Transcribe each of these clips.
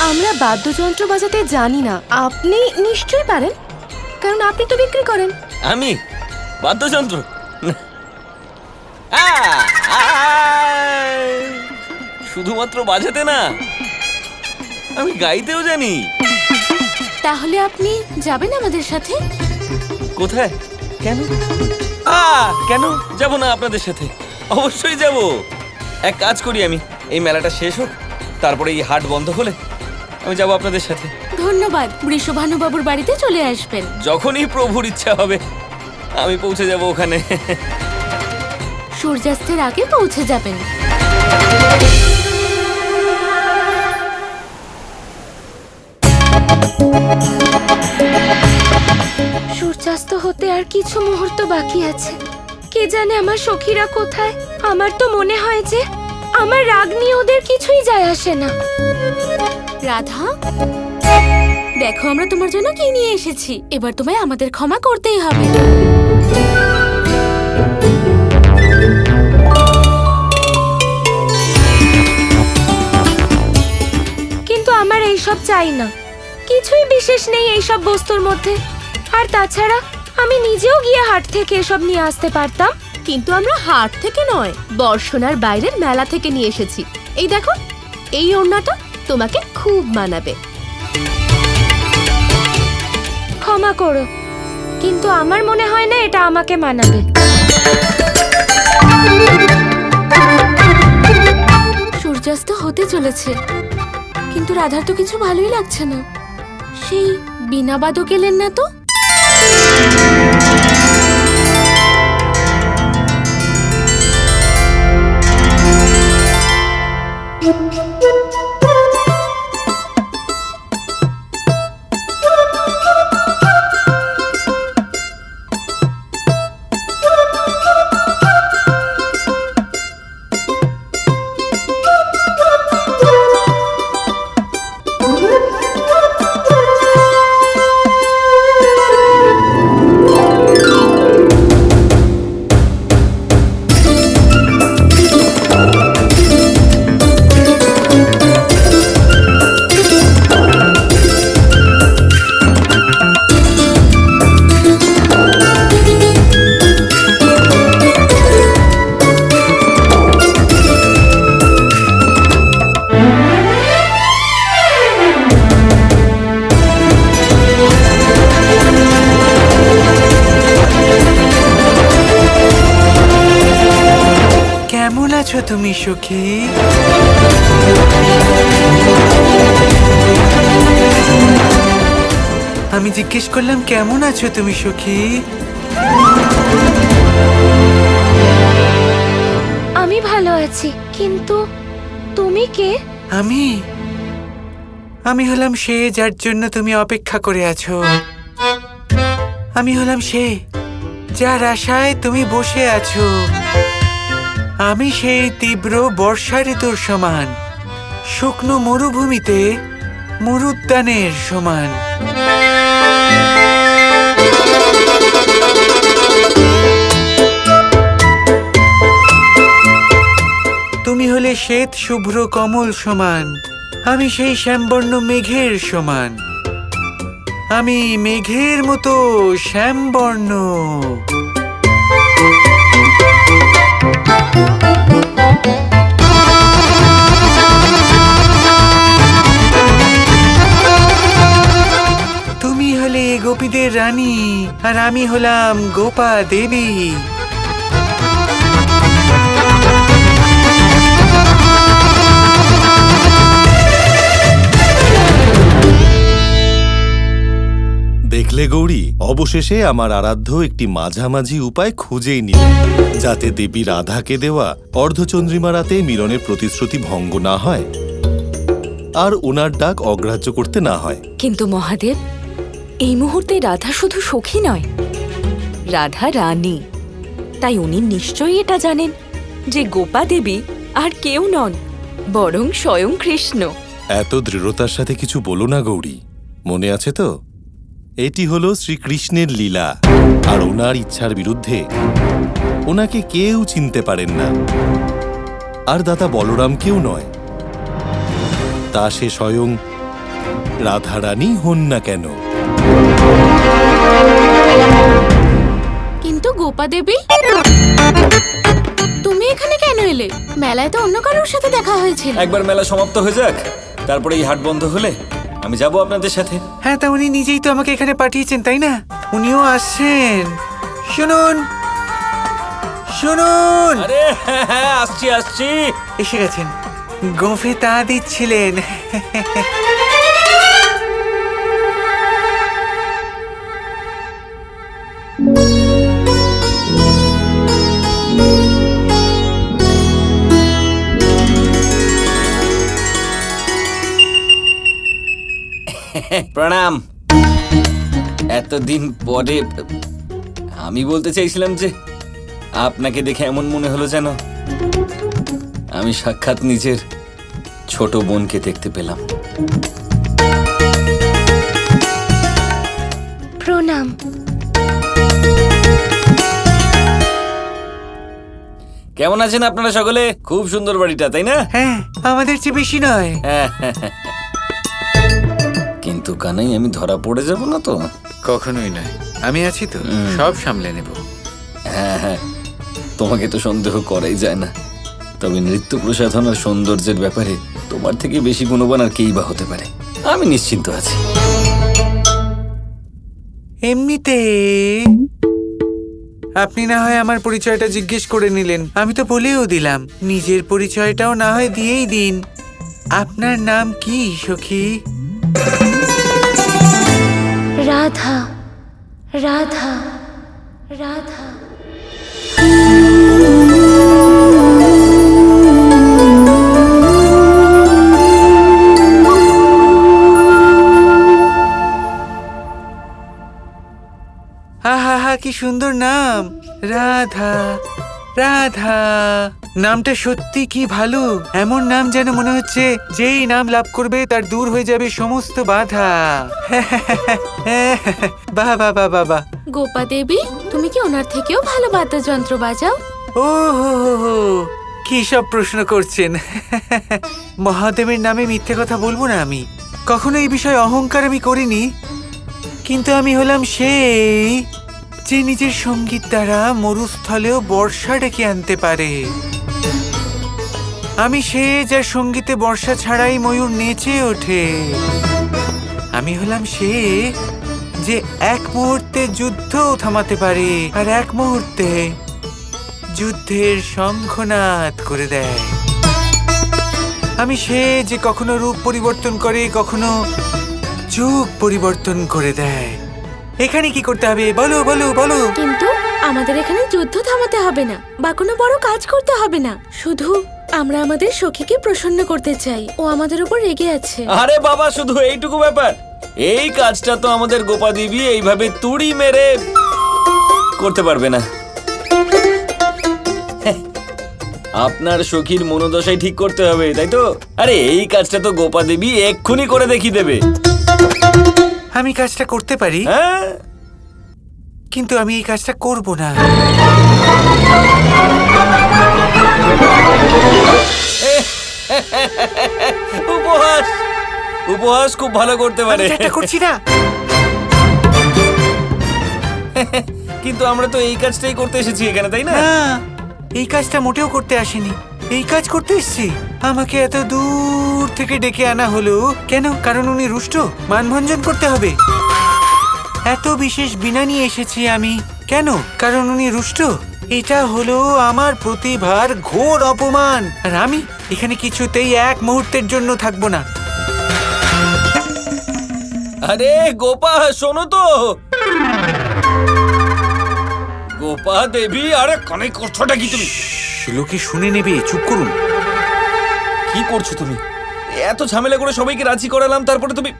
আমরা বাদ্যযন্ত্র বাজাতে জানি না। আপনি নিশ্চয়ই পারেন। কারণ আপনি তো বিক্রি করেন। আমি? বাদ্যযন্ত্র? শুধুমাত্র বাজাতে না আমি গাইতেও জানি। তাহলে আপনি যাবেন আমাদের সাথে? কোথায়? কেন? কেন? যাব না আপনাদের সাথে। অবশ্যই যাব। এক কাজ করি আমি। এই মেলাটা শেষ হোক তারপরে এই হাট বন্ধ হলে আমি যাব আপনাদের সাথে। ধন্যবাদ বৃষভানুবাবুর বাড়িতে চলে আসবেন। যখনই প্রভুর ইচ্ছা হবে আমি পৌঁছে যাব ওখানে। সূর্যাস্তের আগে পৌঁছে যাবেন। সূর্যাস্ত হতে আর কিছু মুহূর্ত বাকি আছে। কে জানে আমার সখীরা কোথায়? আমার তো মনে হয় যে আমার রাগ নিয়ে ওদের কিছুই যায় আসে না। রাধা? দেখো আমরা তোমার জন্য কি নিয়ে এসেছি। এবার তোমায় আমাদের ক্ষমা করতেই হবে। কিন্তু আমার এইসব চাই না। কিছুই বিশেষ নেই এইসব বস্তুর মধ্যে। আর তাছাড়া আমি নিজেও গিয়ে হাট থেকে এসব নিয়ে আসতে পারতাম। কিন্তু আমরা হাট থেকে নয়, বর্ষণার বাইরের মেলা থেকে নিয়ে এসেছি। এই দেখো, এই ওড়নাটা তোমাকে খুব মানাবে। ক্ষমা করো, কিন্তু আমার মনে হয় না এটা আমাকে মানাবে। সূর্যাস্ত হতে চলেছে, কিন্তু রাধার তো কিছু ভালোই লাগছে না। সেই বিনা বাদক এলেন না তো? কেমন আছো তুমি সখী? আমি জিজ্ঞেস করলাম কেমন আছো তুমি সখী? আমি ভালো আছি কিন্তু তুমি কে? আমি? আমি হলাম সে যার জন্য তুমি অপেক্ষা করে আছো। আমি হলাম সে যার আশায় তুমি বসে আছো। আমি সেই তীব্র বর্ষা ঋতুর সমান, শুকনো মরুভূমিতে মরুদ্যানের সমান। তুমি হলে শ্বেত শুভ্র কমল সমান, আমি সেই শ্যামবর্ণ মেঘের সমান। আমি মেঘের মতো শ্যামবর্ণ। তুমি হলে গোপীদের রানী আর আমি হলাম গোপা দেবী। দেখলে গৌরী অবশেষে আমার আরাধ্য একটি মাঝামাঝি উপায় খুঁজেই নিল যাতে দেবী রাধাকে দেওয়া অর্ধচন্দ্রিমা রাতে মিলনের প্রতিশ্রুতি ভঙ্গ না হয় আর ওনার ডাক অগ্রাহ্য করতে না হয়। কিন্তু মহাদেব এই মুহূর্তে রাধা শুধু সখী নয় রাধা রানী। তাই উনি নিশ্চয়ই এটা জানেন যে গোপা দেবী আর কেউ নন বরং স্বয়ং কৃষ্ণ। এত দৃঢ়তার সাথে কিছু বলো না গৌরী মনে আছে তো? এটি হলো শ্রীকৃষ্ণের লীলা আর ওনার ইচ্ছার বিরুদ্ধে ওনাকে কেউ চিনতে পারেন না। আর দাদা বলরামকেও নয়। তা সে স্বয়ং রাধারানী হন না কেন? কিন্তু গোপা দেবী তুমি এখানে কেন এলে? মেলায় তো অন্য কারোর সাথে দেখা হয়েছিল। একবার মেলা সমাপ্ত হয়ে যাক তারপরে এই হাট বন্ধ হলে আমি যাব আপনাদের সাথে। হ্যাঁ তা উনি নিজেই তো আমাকে এখানে পাঠিয়েছেন তাই না? উনিও আসছেন। শুনুন শুনুন। আরে হ্যাঁ হ্যাঁ আসছি আসছি। এসে গেছেন। গোফে তা দিচ্ছিলেন। প্রণাম। এতদিন পরে আমি বলতে চাইছিলাম যে আপনাকে দেখে এমন মনে হলো যেন আমি সাক্ষাৎ নিজের ছোট বোনকে দেখতে পেলাম। প্রণাম। কেমন আছেন আপনারা সকলে? খুব সুন্দর বাড়িটা তাই না? হ্যাঁ আমাদের চেয়ে বেশি নয়। কিন্তু কানাই আমি ধরা পড়ে যাব না তো? কখনোই নয়। আমি আছি তো সব সামলে নেব। হ্যাঁ হ্যাঁ। তোমাকে তো সন্দেহ করাই যায় না। তবে নৃত্য প্রসাধন আর সৌন্দর্যের ব্যাপারে তোমার থেকে বেশি গুণবান আর কেই বা হতে পারে? আমি নিশ্চিন্ত আছি। এমনিতে আপনি না হয় আমার পরিচয়টা জিজ্ঞেস করে নিলেন। আমি তো বলেও দিলাম নিজের পরিচয়টাও না হয় দিয়েই দিন। আপনার নাম কি সখী? রাধা রাধা রাধা। আহা হা কি সুন্দর নাম। রাধা রাধা। নামটা সত্যি কি ভালো? এমন নাম যেন মনে হচ্ছে যেই নাম লাভ করবে তার দূর হয়ে যাবে সমস্ত বাধা। বাহ বাহ বাহ বাহ বাহ। গোপা দেবী তুমি কি ওনার থেকেও ভালো বাদ্যযন্ত্র বাজাও? ও হো হো হো কি সব প্রশ্ন করছেন। মহাদেবের নামে মিথ্যে কথা বলব না আমি। কখনো এই বিষয়ে অহংকার আমি করিনি। কিন্তু আমি হলাম সেই যে নিজের সংগীত দ্বারা মরুস্থলেও বর্ষা ডেকে আনতে পারে। আমি সে যার সঙ্গীতে বর্ষা ছাড়াই ময়ূর নেচে ওঠে। আমি হলাম সে যে এক মুহূর্তে যুদ্ধও থামাতে পারে আর এক মুহূর্তে যুদ্ধের শঙ্খনাদ করে দেয়। আমি সে যে কখনো রূপ পরিবর্তন করে, কখনো যুগ পরিবর্তন করে দেয়। এখানে কি করতে হবে? বলো বলো বলো। কিন্তু আমাদের এখানে যুদ্ধ থামাতে হবে না, বা কোনো বড় কাজ করতে হবে না। শুধু আমরা আমাদের সখীকে প্রসন্ন করতে চাই। ও আমাদের উপর রেগে আছে। আরে বাবা শুধু এইটুকু ব্যাপার। এই কাজটা তো আমাদের গোপা দেবী এইভাবে তুড়ি মেরে করতে পারবে না। হ্যাঁ, আপনার সখীর মনোদশাই ঠিক করতে হবে তাই তো? আরে এই কাজটা তো গোপা দেবী এক্ষুনি করে দেখিয়ে দেবে। আমি কাজটা করতে পারি হ্যাঁ? কিন্তু আমি এই কাজটা করব না। উপহাস! উপহাস খুব ভালো করতে পারে। করছি না। কিন্তু আমরা তো এই কাজটাই করতে এসেছি এখানে তাই না এই কাজটা মোটেও করতে আসেনি। এই কাজ করতে এসছি। আমাকে এত দূর থেকে ডেকে আনা হলো। কেন? কারণ উনি রুষ্ট। মানভঞ্জন করতে হবে। এত বিশেষ বিনা নিয়ে এসেছি আমি। কেন? কারণ উনি রুষ্ট। এটা হলো আমার প্রতিভার ঘোর অপমান। আর আমি এখানে কিছুতেই এক মুহূর্তের জন্য থাকব না। আরে গোপা শোনো তো। গোপা দেবী আরে কানে করছোটা কি তুমি? লোকে শুনে নেবে চুপ করুন কি করছ তুমি এত ঝামেলা করে সবাইকে রাজি করালাম তারপরে তুমি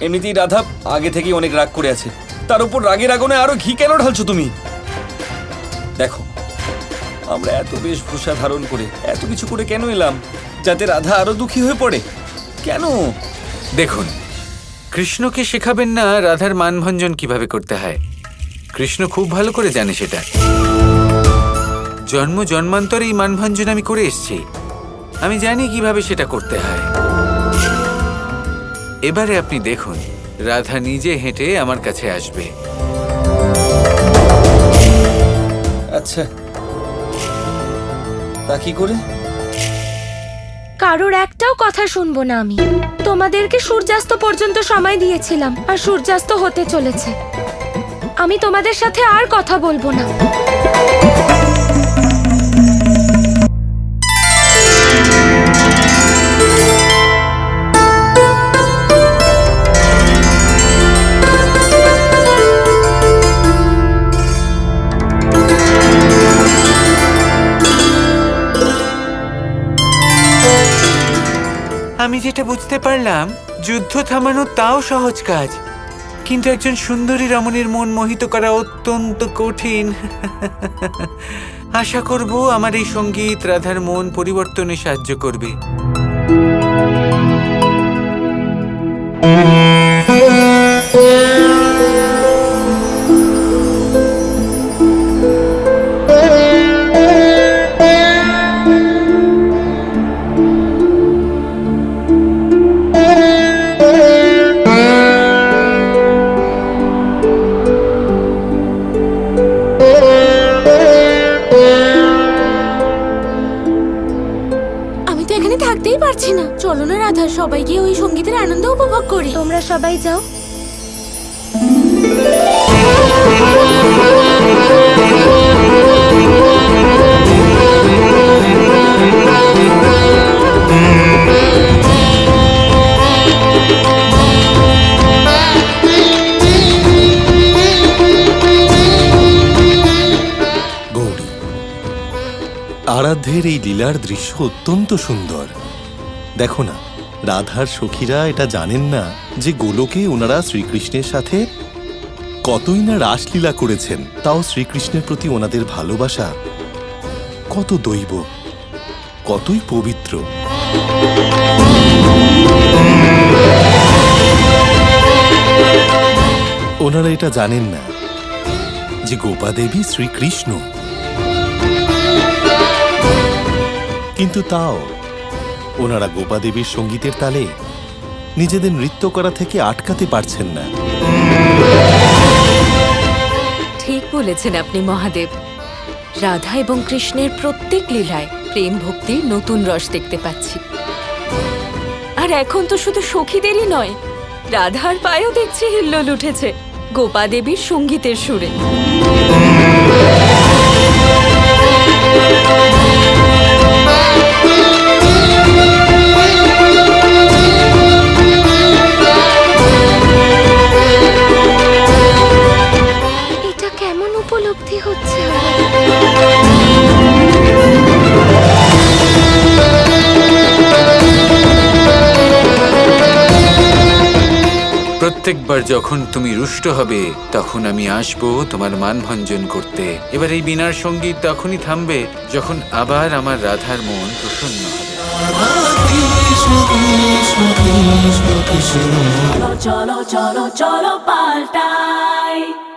এমনিতেই রাধা আগে থেকেই অনেক রাগ করে আছে। তার উপর রাগের আগুনে আরও ঘি কেন ঢালছো তুমি? দেখো, আমরা এত বেশ বেশভূষা ধারণ করে এত কিছু করে কেন এলাম, যাতে রাধা আরও দুঃখী হয়ে পড়ে? কেন? দেখুন, কৃষ্ণকে শেখাবেন না রাধার মানভঞ্জন কীভাবে করতে হয়। কৃষ্ণ খুব ভালো করে জানে সেটা। জন্ম জন্মান্তরে এই মানভঞ্জন আমি করে এসেছি। আমি জানি কীভাবে সেটা করতে হয়। এবারে আপনি দেখুন রাধা নিজে হেঁটে আমার কাছে আসবে। আচ্ছা। তা কি করে? কারোর একটাও কথা শুনব না আমি। তোমাদেরকে সূর্যাস্ত পর্যন্ত সময় দিয়েছিলাম আর সূর্যাস্ত হতে চলেছে। আমি তোমাদের সাথে আর কথা বলব না। আমি যেটা বুঝতে পারলাম, যুদ্ধ থামানো তাও সহজ কাজ। কিন্তু একজন সুন্দরী রমণীর মন মোহিত করা অত্যন্ত কঠিন। আশা করব আমার এই সংগীত রাধার মন পরিবর্তনে সাহায্য করবে। থাকতেই পারছি না। চলো না রাধা সবাই গিয়ে ওই সঙ্গীতের আনন্দ উপভোগ করি। তোমরা সবাই যাও। আরাধ্যের এই লীলার দৃশ্য অত্যন্ত সুন্দর। দেখো না, রাধার সখীরা এটা জানেন না যে গোলকে ওনারা শ্রীকৃষ্ণের সাথে কতই না রাসলীলা করেছেন, তাও শ্রীকৃষ্ণের প্রতি ওনাদের ভালোবাসা কত দৈব, কতই পবিত্র। ওনারা এটা জানেন না যে গোপাদেবী শ্রীকৃষ্ণ। কিন্তু তাও ওনারা গোপাদেবীর সঙ্গীতের তালে নিজেদের নৃত্য করা থেকে আটকাতে পারছেন না। ঠিক বলেছেন আপনি, মহাদেব। রাধা এবং কৃষ্ণের প্রত্যেক লীলায় প্রেম ভক্তির নতুন রস দেখতে পাচ্ছি। আর এখন তো শুধু সখীদেরই নয়, রাধার পায়েও দেখছি হিল্লোল উঠেছে গোপা দেবীর সঙ্গীতের সুরে। প্রত্যেকবার যখন তুমি রুষ্ট হবে, তখন আমি আসব তোমার মানভঞ্জন করতে। এবার এই বিনার সংগীত তখনই থামবে যখন আবার আমার রাধার মন প্রসন্ন হবে। চলো চলো চলো, পাল্টাই।